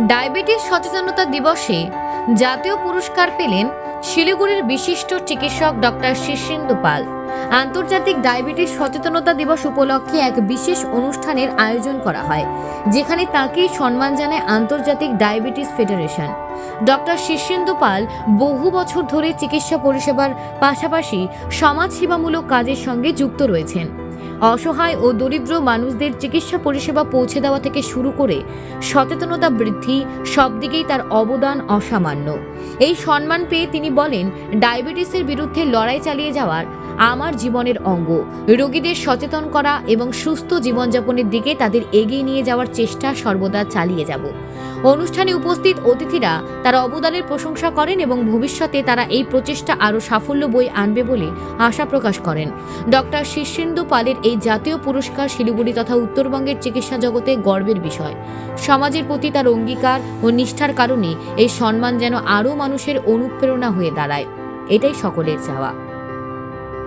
Diabetes সচেতনতা দিবসে জাতীয় পুরস্কার পেলেন শিলিগুড়ির বিশিষ্ট চিকিৎসক ডক্টর শীর্ষেন্দু পাল। আন্তর্জাতিক ডায়াবেটিস সচেতনতা দিবস উপলক্ষে এক বিশেষ অনুষ্ঠানের আয়োজন করা হয়, যেখানে তাকেই সম্মান জানায় আন্তর্জাতিক diabetes federation. Doctor Shirshendu Pal বহু বছর ধরে চিকিৎসা পরিষেবার পাশাপাশি সমাজসেবামূলক কাজের সঙ্গে যুক্ত রয়েছেন। অসহায় ও দরিদ্র মানুষদের চিকিৎসা পরিষেবা পৌঁছে দেওয়া থেকে শুরু করে সচেতনতা বৃদ্ধি সব দিকেই তার অবদান অসামান্য। এই সম্মান পেয়ে তিনি বলেন, ডায়াবেটিসের বিরুদ্ধে লড়াই চালিয়ে যাওয়ার আমার জীবনের অঙ্গ। রোগীদের সচেতন করা এবং সুস্থ জীবনযাপনের দিকে তাদের এগিয়ে নিয়ে যাওয়ার চেষ্টা সর্বদা চালিয়ে যাব। অনুষ্ঠানে উপস্থিত অতিথিরা তার অবদানের প্রশংসা করেন এবং ভবিষ্যতে তারা এই প্রচেষ্টা আরও সাফল্য বই আনবে বলে আশা প্রকাশ করেন। ডক্টর শীর্ষেন্দু পালের এই জাতীয় পুরস্কার শিলিগুড়ি তথা উত্তরবঙ্গের চিকিৎসা জগতে গর্বের বিষয়। সমাজের প্রতি তার অঙ্গীকার ও নিষ্ঠার কারণে এই সম্মান যেন আরও মানুষের অনুপ্রেরণা হয়ে দাঁড়ায়। এটাই সকলের চাওয়া।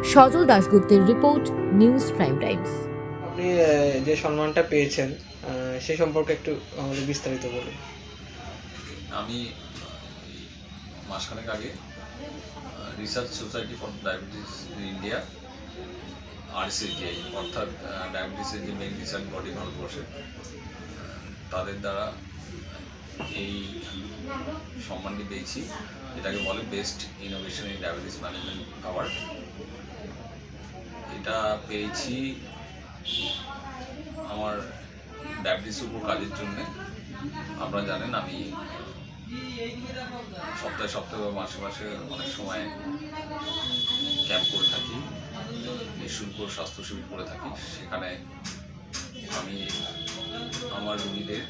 সজল দাশগুপ্তের রিপোর্ট, নিউজ প্রাইম টাইমস। আপনি যে সম্মানটা পেয়েছেন সে সম্পর্কে একটু আমাদের বিস্তারিত বলুন। আমি মাসখানেক আগে research society for diabetes in India RCGI অর্থাৎ ডায়াবেটিসের যে মেইন রিসার্চ বডি ভারতবর্ষে তাদের দ্বারা এই সম্মানটি পেয়েছি। এটাকে বলে best innovation in diabetes management award এটা পেয়েছি ডায়াবেটিস উপর কাজের জন্যে। আপনারা জানেন, আমি সপ্তাহে সপ্তাহে বা মাসে মাসে অনেক সময় ক্যাম্প করে থাকি, নিঃশুল্ক স্বাস্থ্য শিবির করে থাকি। সেখানে আমি, আমার রোগীদের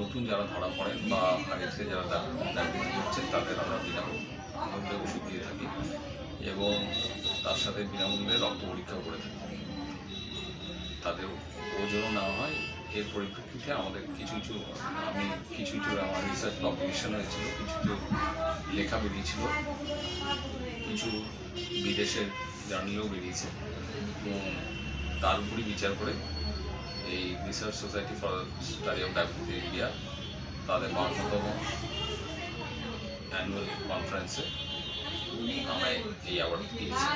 নতুন যারা ধরা পড়েন বা আগে যারা ডায়াবেটিস হচ্ছেন তাদের আমরা বিনামূল্যে ওষুধ দিয়ে থাকি এবং তার সাথে বিনামূল্যে রক্ত পরীক্ষাও করে থাকি। তাদের ওজনও নেওয়া হয়। এর পরিপ্রেক্ষিতে আমাদের কিছু কিছু, আমি কিছু কিছু আমার রিসার্চ পাবলিকেশন হয়েছিল, কিছু কিছু লেখা বেরিয়েছিল কিছু বিদেশের জার্নালেও বেরিয়েছে। এবং তার উপরই বিচার করে এই research society for study of diabetes India তাদের বাহান্নতম অ্যানুয়াল কনফারেন্সে আমায় এই অ্যাওয়ার্ড দিয়েছে